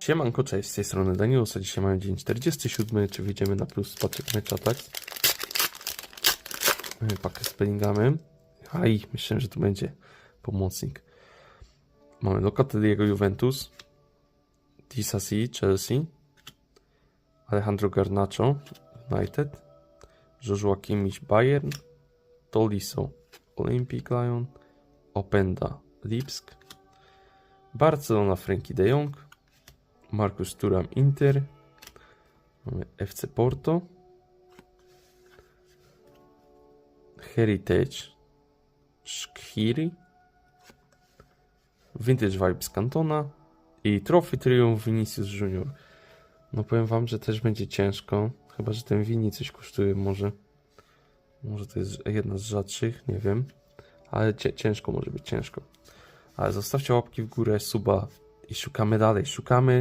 Siemanko, cześć, z tej strony Daniusa. Dzisiaj mamy dzień 47, czy wyjdziemy na plus, mecza, tak? Mamy pakę z Bellinghamem. Aj, myślałem, że to będzie pomocnik. Mamy Locatelliego Juventus, Disasi Chelsea, Alejandro Garnacho United, Joshua Kimmich Bayern, Tolisso Olympic Lyon, Openda Lipsk, Barcelona Frankie de Jong, Markus Thuram Inter, mamy FC Porto, Heritage Shkhiri, Vintage Vibes Cantona i Trophy Triumph Vinicius Junior. No powiem wam, że też będzie ciężko, chyba że ten Vini coś kosztuje może. Może to jest jedna z rzadszych, nie wiem. Ale ciężko może być, ciężko. Ale zostawcie łapki w górę, suba i szukamy dalej, szukamy